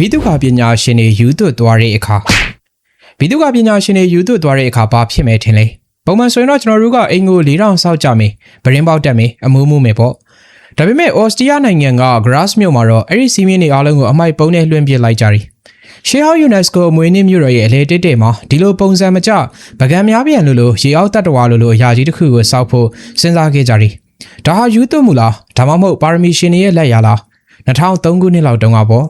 ဘိတုခပညာရှင်တွေယူသွတ်သွားတဲ့အခါဘိတုခပညာရှင်တွေယူသွတ်သွားတဲ့အခါဘာဖြစ်မယ်ထင်လဲပုံမှန်ဆိုရင်တော့ကျွန်တော်တို့ကအိမ်ကို၄တောင်စောက်ကြမယ်ဗရင်ပေါက်တက်မယ်အမူးမူးမယ်ပေါ့ဒါပေမဲ့အော်စတြီးယားနိုင်ငံက Grass မြို့မှာတော့အဲ့ဒီစီးမင်းတွေအားလုံးကိုအမိုက်ပုံးနဲ့လွှင့်ပစ်လိုက်ကြတယ်ရှေးဟောင်း UNESCO အမွေအနှစ်မြို့တော်ရဲ့အလဲတစ်တဲ့မှာဒီလိုပုံစံမကျပကံများပြန်လို့လို့ရေအောက်တတ္တဝါလို့လို့အရာကြီးတစ်ခုကိုစောက်ဖို့စဉ်းစားခဲ့ကြတယ်ဒါဟာယူသွတ်မှုလားဒါမှမဟုတ်ပါရမီရှင်တွေရဲ့လက်ရလား2003ခုနှစ်လောက်တုန်းကပေါ့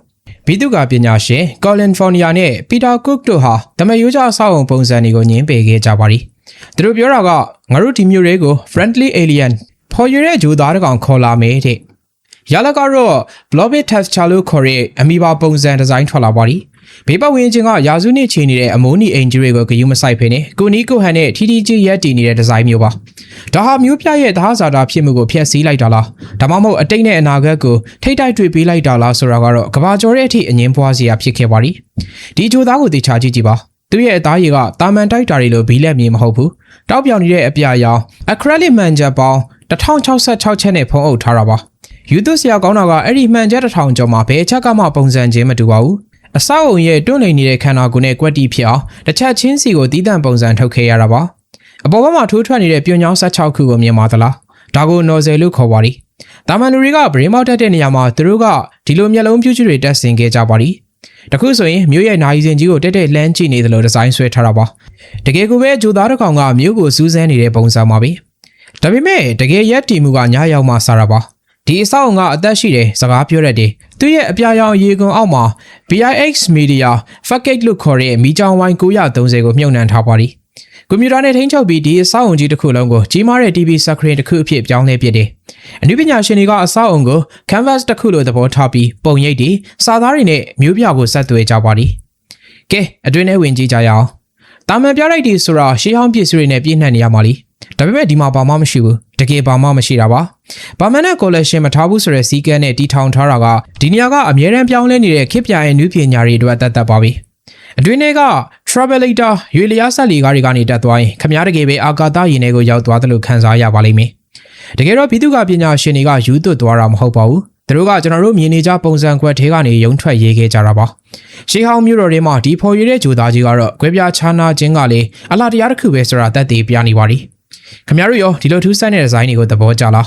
ဘိတုကပညာရှင်ကော်လင်ဖော်နီယာနဲ့ပီတာကုတ်တို့ဟာတမယိုးကြအဆောက်အုံပုံစံတွေကိုညှင်းပယ်ခဲ့ကြပါသည်။သူတို့ပြောတာကငါတို့ဒီမျိုးတွေကို friendly alien ဖော်ရတဲ့ဂျိုသားတစ်ကောင်ခေါ်လာမယ်တဲ့။ရလကတော့ Blobit Texture လို့ခေါ်တဲ့အမီပါပုံစံဒီဇိုင်းထွက်လာပါသည်။ ဘေးပတ်ဝန်းကျင်ကရာစုနှစ်ချီနေတဲ့အမိုးနီအင်ဂျီတွေကိုဂယုမဆိုင်ဖ ೇನೆ ကိုနီကိုဟန်နဲ့ထီထီကြီးရက်တည်နေတဲ့ဒီဇိုင်းမျိုးပါ။ဒါဟာမျိုးပြရဲ့သဟဇာတာဖြစ်မှုကိုဖျက်ဆီးလိုက်တာလား။ဒါမှမဟုတ်အတိတ်နဲ့အနာဂတ်ကိုထိတ်တိုက်တွေ့ပေးလိုက်တာလားဆိုတာကတော့ကဘာကျော်တဲ့အထိအငင်းပွားစရာဖြစ်ခဲ့ပါသည်။ဒီဂျိုသားကိုတေချာကြည့်ကြည့်ပါ။သူရဲ့အသားရည်ကတာမန်တိုက်တာတွေလိုဘီလက်မြေမဟုတ်ဘူး။တောက်ပြောင်နေတဲ့အပြာရောင် acrylic မှန်ချက်ပေါင်း1066ချက်နဲ့ဖုံးအုပ်ထားတာပါ။ YouTube ဆရာကောင်းတာကအဲ့ဒီမှန်ချက်တစ်ထောင်ကျော်မှာဘယ်အချက်ကမှပုံစံချင်းမတူပါဘူး။ အဆောက်အုံရဲ့တွန့်လိန်နေတဲ့ခန္ဓာကိုယ်နဲ့ကွက်တီဖြစ်အောင်တစ်ချက်ချင်းစီကိုတီးတန့်ပုံစံထုတ်ခဲ့ရတာပါ။အပေါ်ဘက်မှာထိုးထွက်နေတဲ့ပြုံညောင်း16ခုကိုမြင်ပါသလား။ဒါကိုနော်ဇယ်လို့ခေါ်ပါသည်။တာမန်လူတွေကဗရင်မောက်တက်တဲ့နေရာမှာသူတို့ကဒီလိုမျက်လုံးပြူးချတွေတက်ဆင်ခဲ့ကြပါသည်။တခုဆိုရင်မြို့ရဲ့နိုင်စင်ကြီးကိုတက်တက်လှမ်းကြည့်နေတယ်လို့ဒီဇိုင်းဆွဲထားတာပါ။တကယ်ကိုပဲဂျိုသားတစ်ကောင်ကမြို့ကိုစူးစမ်းနေတဲ့ပုံစံပါပဲ။ဒါပေမဲ့တကယ်ရက်တီမှုကညရောက်မှစားတာပါ။ ဒီအဆောက်အုံကအသက်ရှိတယ်စကားပြောတတ်တယ်။သူရဲ့အပြာရောင်ရေကွန်အောက်မှာ BIX Media Facade လို့ခေါ်တဲ့မီကြောင်ဝိုင်း930ကိုမြုပ်နှံထားပါသည်။ကွန်ပျူတာနဲ့ထိန်းချုပ်ပြီးဒီအဆောက်အုံကြီးတစ်ခုလုံးကိုကြီးမားတဲ့ TV screen တစ်ခုအဖြစ်ပြောင်းလဲပစ်တယ်။အနုပညာရှင်တွေကအဆောက်အုံကို canvas တစ်ခုလိုသဘောထားပြီးပုံရိပ်တွေစာသားတွေနဲ့မျိုးပြကိုဆက်သွယ်ကြပါသည်။ကဲအတွင်းထဲဝင်ကြည့်ကြရအောင်။တာမန်ပြလိုက်တီဆိုတာရှေးဟောင်းပစ္စည်းတွေနဲ့ပြည့်နှက်နေရမှာလीဒါပေမဲ့ဒီမှာဘာမှမရှိဘူး တကယ်ဘာမှမရှိတာပါဘာမန်နဲ့ collection မထားဘူးဆိုတဲ့စီးကန်းနဲ့တီထောင်ထားတာကဒီနေရာကအမြဲတမ်းပြောင်းလဲနေတဲ့ခေတ်ပြရဲ့နည်းပညာတွေအတွက်တတ်တတ်ပါပြီအတွင်းထဲက travelator ရွေလျားဆက်လီကားတွေကနေတက်သွားရင်ခမားတကယ်ပဲအာကာသယာဉ်တွေကိုရောက်သွားတယ်လို့ခံစားရပါလိမ့်မယ်တကယ်တော့ဘိတုကပညာရှင်တွေကယူသွတ်သွားတာမဟုတ်ပါဘူးသူတို့ကကျွန်တော်တို့မြင်နေကြပုံစံခွက်ထဲကနေရုံထွက်ရေးခဲ့ကြတာပါရှေးဟောင်းမျိုးတော်တွေမှာဒီဖော်ရည်တဲ့ဂျိုသားကြီးကတော့ကွဲပြားခြားနာခြင်းကလေအလားတရားတစ်ခုပဲဆိုတာတတ်သိပြနေပါသည် ခင်ဗျားတို့ရောဒီလိုထူးဆန်းတဲ့ဒီဇိုင်းတွေကိုသဘောကျလား